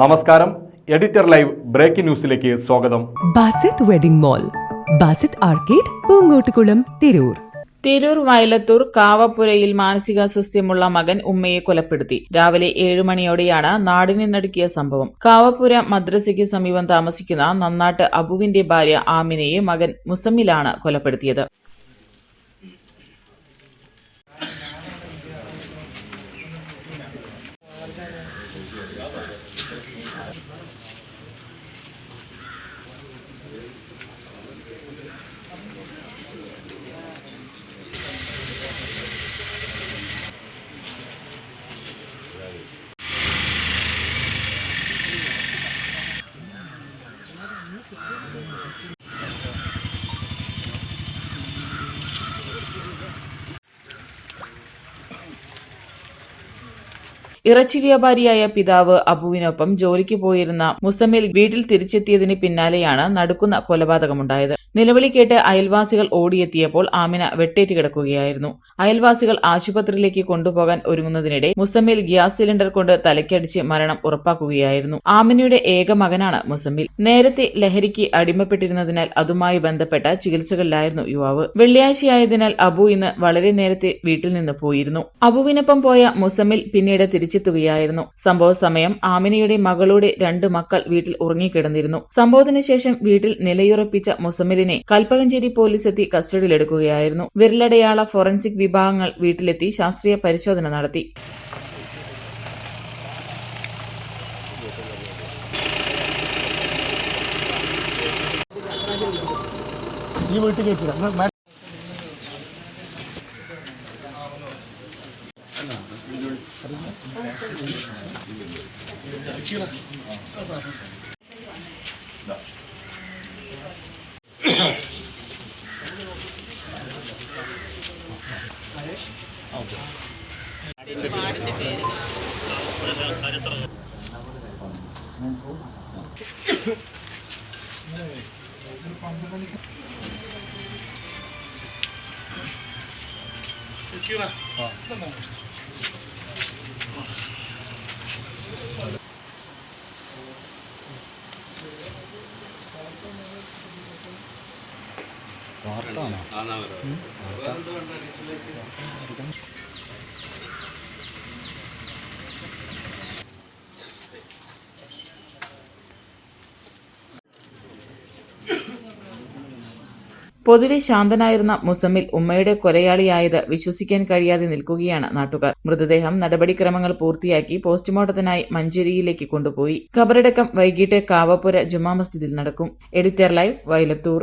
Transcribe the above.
നമസ്കാരം. Editor live breaking ന്യൂസിലേക്ക് സ്വാഗതം. Basith wedding mall Basith arcade Poonkottukulam Tirur. Tirur Vayalathur കാവപ്പുരയിൽ മാനസികാസ്വസ്ഥ്യമുള്ള മകൻ ഉമ്മയെ കൊലപ്പെടുത്തി. രാവിലെ ഏഴു മണിയോടെയാണ് നാടിനെ നടുക്കിയ സംഭവം. കാവപ്പുര മദ്രസയ്ക്ക് സമീപം താമസിക്കുന്ന നന്നാട്ട് അബുവിന്റെ ഭാര്യ ആമിനയെ മകൻ മുസമ്മിലാണ് കൊലപ്പെടുത്തിയത്. ഇറച്ചി വ്യാപാരിയായ പിതാവ് അബുവിനൊപ്പം ജോലിക്ക് പോയിരുന്ന മുസമ്മിൽ വീട്ടിൽ തിരിച്ചെത്തിയതിന് പിന്നാലെയാണ് നടുക്കുന്ന കൊലപാതകമുണ്ടായത്. നിലവിളി കേട്ട് അയൽവാസികൾ ഓടിയെത്തിയപ്പോൾ ആമിന വെട്ടേറ്റ് കിടക്കുകയായിരുന്നു. അയൽവാസികൾ ആശുപത്രിയിലേക്ക് കൊണ്ടുപോകാൻ ഒരുങ്ങുന്നതിനിടെ മുസമ്മിൽ ഗ്യാസ് സിലിണ്ടർ കൊണ്ട് തലയ്ക്കടിച്ച് മരണം ഉറപ്പാക്കുകയായിരുന്നു. ആമിനയുടെ ഏക മകനാണ് മുസമ്മിൽ. നേരത്തെ ലഹരിക്ക് അടിമപ്പെട്ടിരുന്നതിനാൽ അതുമായി ബന്ധപ്പെട്ട ചികിത്സകളിലായിരുന്നു യുവാവ്. വെള്ളിയാഴ്ചയായതിനാൽ അബു ഇന്ന് വളരെ നേരത്തെ വീട്ടിൽ നിന്ന് പോയിരുന്നു. അബുവിനൊപ്പം പോയ മുസമ്മിൽ പിന്നീട് തിരിച്ചെത്തുകയായിരുന്നു. സംഭവ സമയം ആമിനയുടെ മകളുടെ രണ്ട് മക്കൾ വീട്ടിൽ ഉറങ്ങിക്കിടന്നിരുന്നു. സംഭവത്തിനു ശേഷം വീട്ടിൽ നിലയുറപ്പിച്ച മുസമ്മിലിനെ കൽപ്പകഞ്ചേരി പോലീസ് എത്തി കസ്റ്റഡിയിലെടുക്കുകയായിരുന്നു. വിരലടയാള ഫോറൻസിക് വിഭാഗങ്ങൾ വീട്ടിലെത്തി ശാസ്ത്രീയ പരിശോധന നടത്തി. വീട്ടിൽ കയറ്റില്ല പൊതുവെ ശാന്തനായിരുന്ന മുസമ്മിൽ ഉമ്മയുടെ കൊലയാളിയായത് വിശ്വസിക്കാൻ കഴിയാതെ നിൽക്കുകയാണ് നാട്ടുകാർ. മൃതദേഹം നടപടിക്രമങ്ങൾ പൂർത്തിയാക്കി പോസ്റ്റ്മോർട്ടത്തിനായി മഞ്ചേരിയിലേക്ക് കൊണ്ടുപോയി. ഖബറടക്കം വൈകിട്ട് കാവപ്പുര ജുമാ മസ്ജിദിൽ നടക്കും. Editor live Vailathur